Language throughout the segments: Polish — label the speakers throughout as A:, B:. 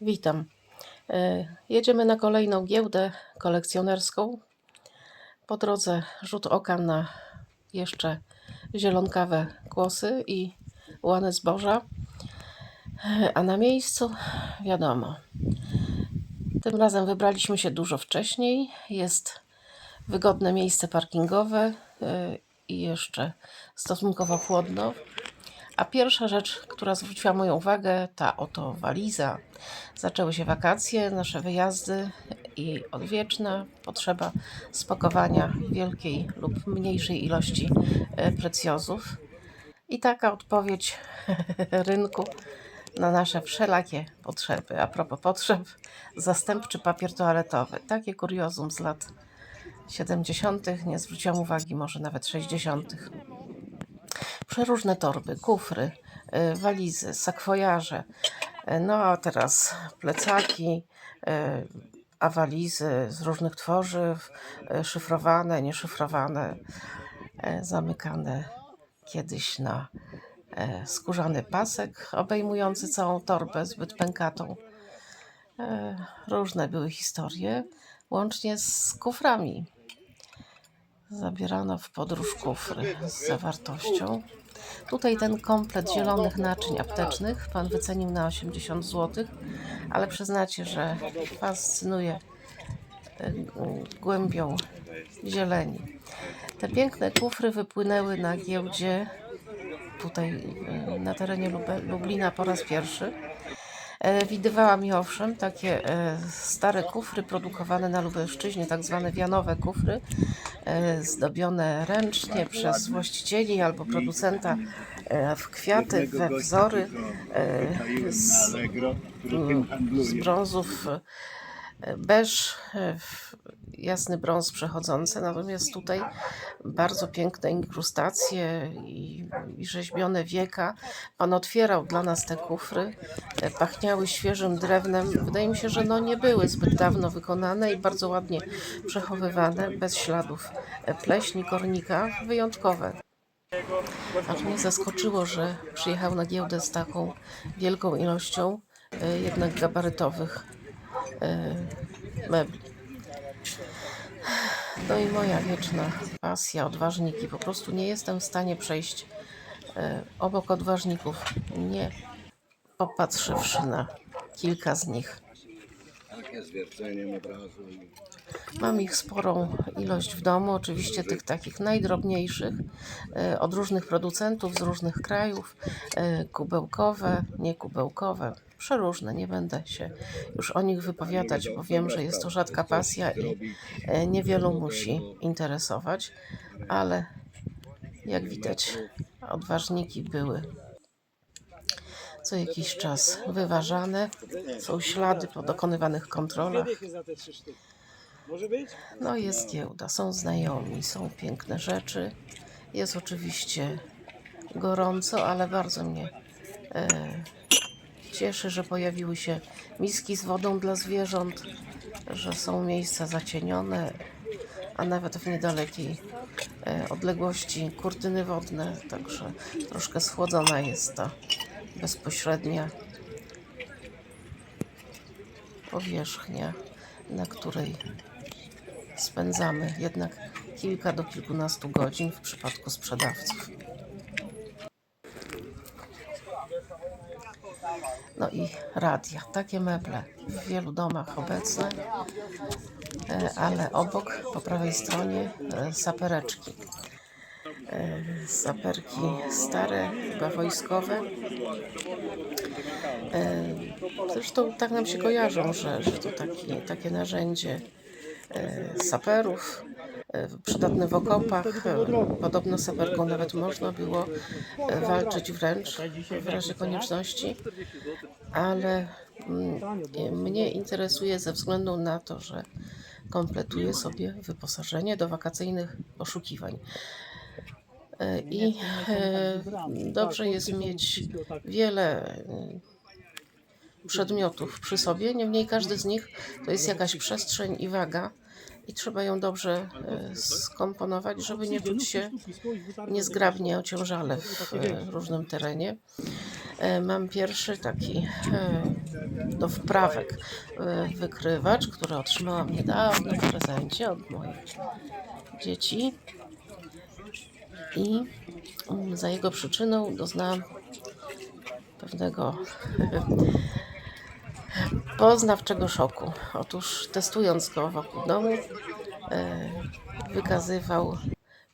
A: Witam. E, Jedziemy na kolejną giełdę kolekcjonerską. Po drodze rzut oka na jeszcze zielonkawe kłosy i łane zboża. E, A na miejscu wiadomo. Tym razem wybraliśmy się dużo wcześniej. Jest wygodne miejsce parkingowe e, i jeszcze stosunkowo chłodno. A pierwsza rzecz, która zwróciła moją uwagę, ta oto waliza. Zaczęły się wakacje, nasze wyjazdy i odwieczna potrzeba spakowania wielkiej lub mniejszej ilości e, precjozów. I taka odpowiedź rynku na nasze wszelakie potrzeby. A propos potrzeb, zastępczy papier toaletowy. Takie kuriozum z lat 70., nie zwróciłam uwagi, może nawet 60. Przeróżne torby, kufry, y, walizy, sakwojarze. Y, No a teraz plecaki, y, a walizy z różnych tworzyw, szyfrowane, nieszyfrowane, zamykane kiedyś na skórzany pasek obejmujący całą torbę zbyt pękatą. Różne były historie, łącznie z kuframi. Zabierano w podróż kufry z zawartością. Tutaj ten komplet zielonych naczyń aptecznych pan wycenił na 80 zł, ale przyznacie, że fascynuje y, głębią zieleni. Te piękne kufry wypłynęły na giełdzie tutaj y, na terenie Lublina po raz pierwszy. E, Widywałam i owszem takie e, stare kufry produkowane na Lubelszczyźnie, tak zwane wianowe kufry, e, zdobione ręcznie przez właścicieli albo producenta w kwiaty, we wzory z, z brązów beż, jasny brąz przechodzący, natomiast tutaj bardzo piękne inkrustacje i, i rzeźbione wieka. Pan otwierał dla nas te kufry, e, pachniały świeżym drewnem. Wydaje mi się, że no nie były zbyt dawno wykonane i bardzo ładnie przechowywane, bez śladów e, pleśni, kornika, wyjątkowe. Aż mnie zaskoczyło, że przyjechał na giełdę z taką wielką ilością e, jednak gabarytowych mebli. No i moja wieczna pasja, odważniki. Po prostu nie jestem w stanie przejść e, obok odważników, nie popatrzywszy na kilka z nich.
B: Takie i-
A: Mam ich sporą ilość w domu, oczywiście tych takich najdrobniejszych, e, od różnych producentów z różnych krajów, e, kubełkowe, niekubełkowe, przeróżne. Nie będę się już o nich wypowiadać, bo wiem, że jest to rzadka pasja i e, niewielu musi interesować, ale jak widać, odważniki były co jakiś czas wyważane. Są ślady po dokonywanych kontrolach. No jest giełda, są znajomi, są piękne rzeczy. Jest oczywiście gorąco, ale bardzo mnie e, cieszy, że pojawiły się miski z wodą dla zwierząt, że są miejsca zacienione, a nawet w niedalekiej e, odległości kurtyny wodne, także troszkę schłodzona jest ta bezpośrednia powierzchnia, na której spędzamy jednak kilka do kilkunastu godzin w przypadku sprzedawców. No i radia, takie meble w wielu domach obecne, e, ale obok, po prawej stronie, e, sapereczki. Saperki stare, chyba wojskowe. Zresztą tak nam się kojarzą, że, że to taki, takie narzędzie e, saperów, e, przydatne w okopach. Podobno saperką nawet można było e, walczyć wręcz w razie konieczności, ale mm, mnie interesuje ze względu na to, że kompletuje sobie wyposażenie do wakacyjnych poszukiwań. E, I e, dobrze jest mieć wiele e, przedmiotów przy sobie, niemniej każdy z nich to jest jakaś przestrzeń i waga i trzeba ją dobrze skomponować, żeby nie czuć się niezgrabnie ociążale w różnym terenie. Mam pierwszy taki do wprawek wykrywacz, który otrzymałam niedawno w prezencie od moich dzieci. I mm, za jego przyczyną doznałam pewnego poznawczego szoku. Otóż testując go wokół domu, e, wykazywał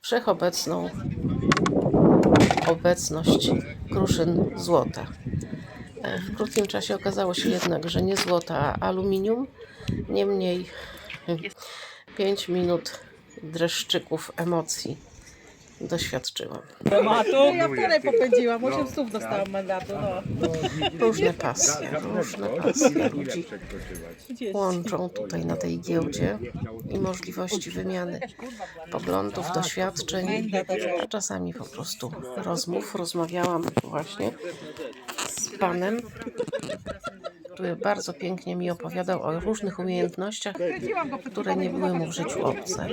A: wszechobecną obecność kruszyn złota. E, W krótkim czasie okazało się jednak, że nie złota, a aluminium. Niemniej 5 minut dreszczyków emocji doświadczyłam.
C: Tematu?
D: Ja wczoraj popędziłam, 8 stów dostałam mandatu. No.
A: Różne pasje, różne pasje ludzi łączą tutaj na tej giełdzie i możliwości wymiany poglądów, doświadczeń, a czasami po prostu rozmów. Rozmawiałam właśnie z panem, który bardzo pięknie mi opowiadał o różnych umiejętnościach, które nie były mu w życiu obce,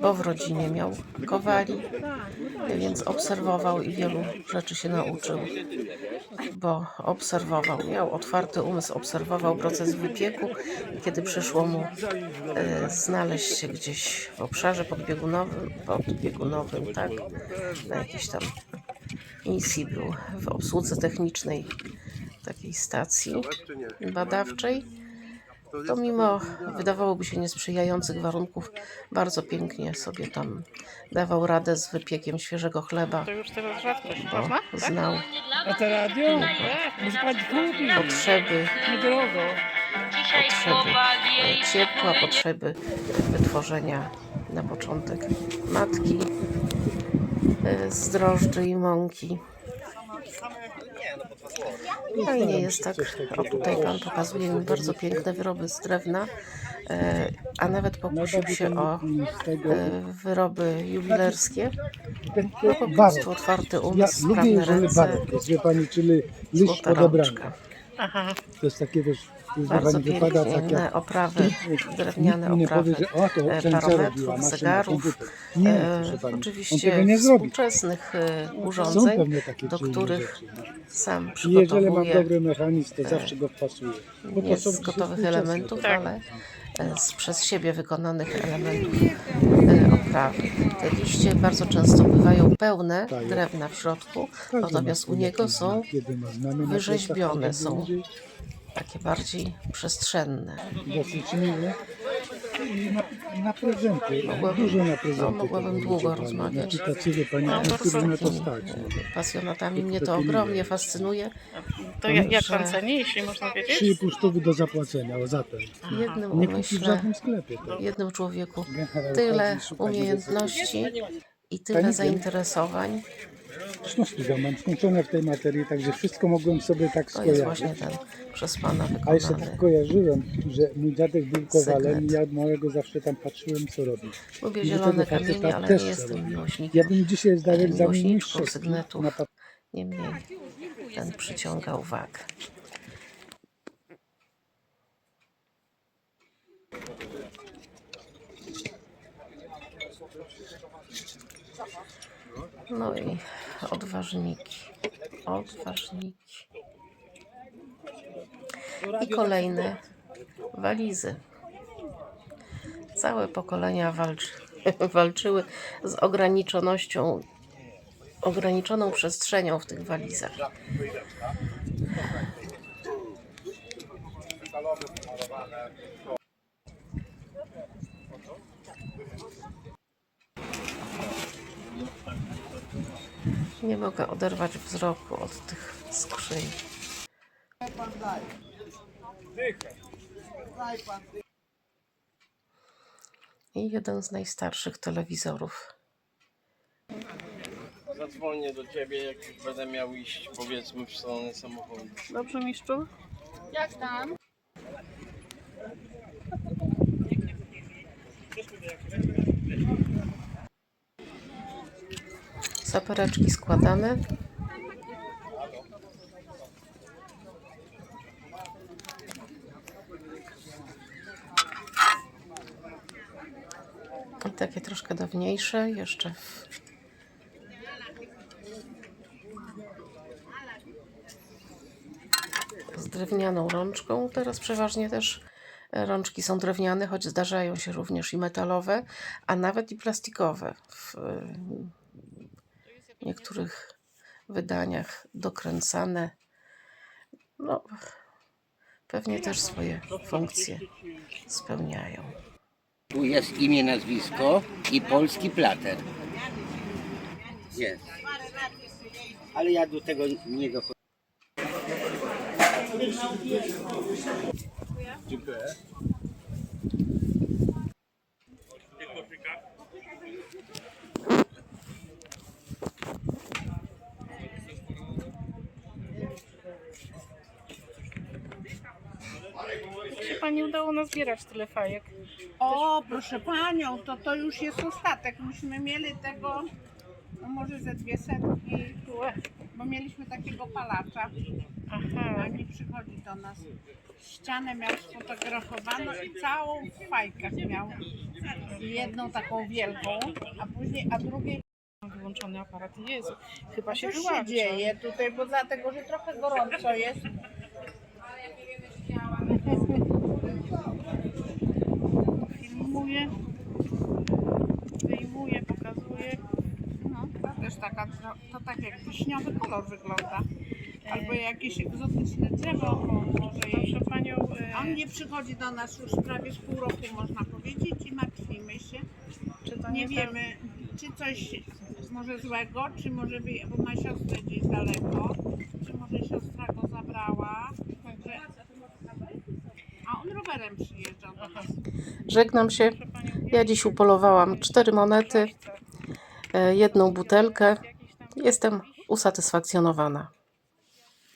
A: bo w rodzinie miał kowali, więc obserwował i wielu rzeczy się nauczył bo obserwował, miał otwarty umysł, obserwował proces wypieku. i Kiedy przyszło mu e, znaleźć się gdzieś w obszarze podbiegunowym, podbiegunowym, tak, na jakiejś tam misji był w obsłudze technicznej takiej stacji badawczej, to mimo wydawałoby się niesprzyjających warunków, bardzo pięknie sobie tam dawał radę z wypiekiem świeżego chleba,
E: To już teraz rzadko się
A: bo
E: można?
A: znał
C: A to radio? Może pani kupi?
A: potrzeby
C: Niedrogo.
A: potrzeby e, ciepła, potrzeby wytworzenia na początek matki e, z drożdży i mąki. Fajnie jest tak, o tutaj Pan pokazuje mi bardzo piękne wyroby z drewna, e, a nawet pokusił się o e, wyroby jubilerskie. No po prostu otwarty umysł, sprawne ręce, złota rączka.
E: Aha.
F: To jest takie też, wie
A: Bardzo
F: wypada tak jak
A: oprawy, drewniane
F: nie
A: oprawy
F: powie, że o to
A: e,
F: maszyna,
A: zegarów,
F: komputer. Nie,
A: e,
F: proszę pani, on
A: oczywiście
F: tego nie zrobi.
A: współczesnych e,
F: Są
A: urządzeń,
F: pewnie takie
A: do których
F: rzeczy. no.
A: sam
F: I jeżeli mam
A: przygotowuję
F: dobry mechanizm, to zawsze go wpasuję. Bo
A: nie
F: to są
A: z gotowych
F: współczesne,
A: elementów,
F: tak.
A: ale e, z przez siebie wykonanych elementów oprawy. Te liście bardzo często bywają pełne
F: Tak,
A: drewna w środku, natomiast u niego są wyrzeźbione
F: plecach,
A: są. takie bardziej przestrzenne.
F: I na, prezenty,
A: Mogłabym-
F: dużo na
A: no,
F: prezenty.
A: mogłabym
F: tego
A: długo rozmawiać.
F: Znaczy na to stać.
A: e, pasjonatami mnie to ogromnie fascynuje.
E: To jak, jak pan ceni, jeśli można wiedzieć?
F: 3,5 stówy do zapłacenia, o zatem.
A: Jednym
F: Nie w
A: umyśle,
F: żadnym sklepie. To.
A: jednym człowieku
F: Generał
A: tyle
F: chodzi, szuka
A: umiejętności i tyle zainteresowań.
F: Studia mam skończone w tej materii, także wszystko mogłem sobie tak
A: To jest
F: skojarzyć.
A: właśnie ten przez Pana
F: A jeszcze
A: wykonany.
F: tak kojarzyłem, że mój dziadek był kowalem i ja małego zawsze tam patrzyłem, co robi.
A: Lubię zielone
F: tego faceta
A: kamienie, ale nie jestem miłośnikiem.
F: Ja bym dzisiaj zdał egzamin
A: miłośniczką
F: mistrzowski
A: sygnetów.
F: na
A: Niemniej ten przyciąga uwagę. No i odważniki. Odważniki. I kolejne walizy. Całe pokolenia walczy, walczyły z ograniczonością ograniczoną przestrzenią w tych walizach. Mogę oderwać wzroku od tych skrzyń. I jeden z najstarszych telewizorów.
G: Zadzwonię do ciebie, jak będę miał iść, powiedzmy, w stronę samochodu.
E: Dobrze, mistrzu?
A: Sapereczki składane. I takie troszkę dawniejsze, jeszcze w z drewnianą rączką. Teraz przeważnie też e, rączki są drewniane, choć zdarzają się również i metalowe, a nawet i plastikowe. W e, niektórych wydaniach dokręcane. No, pewnie też swoje funkcje spełniają.
H: Tu jest imię, nazwisko i polski plater. Jest. Ale ja do tego nie dochodzę.
E: Jak pani udało nazbierać tyle fajek?
I: O, proszę panią, to to już jest ostatek. Myśmy mieli tego, no może ze dwie setki, bo mieliśmy takiego palacza.
E: Aha.
I: Pani przychodzi do nas. Ścianę miał sfotografowaną i całą w fajkach miał. Jedną taką wielką, a później, a drugiej
E: Wyłączony aparat. Jezu, chyba się
I: coś się
E: wyłącza.
I: dzieje tutaj, bo dlatego, że trochę gorąco jest.
E: Filmuje, wyjmuje, pokazuje.
I: No, to też taka, to, to tak jak wiśniowy kolor wygląda. Albo jakieś egzotyczne drzewo, bo może jej
E: panią, e,
I: On nie przychodzi do nas już prawie z pół roku, można powiedzieć, i martwimy się.
E: czy to
I: Nie
E: nie
I: wiemy, czy coś może złego, czy może wy, bo ma siostrę gdzieś daleko, czy może siostra go zabrała. Także, a on rowerem do nas.
A: Żegnam się. Ja dziś upolowałam cztery monety, e, jedną butelkę. Jestem usatysfakcjonowana.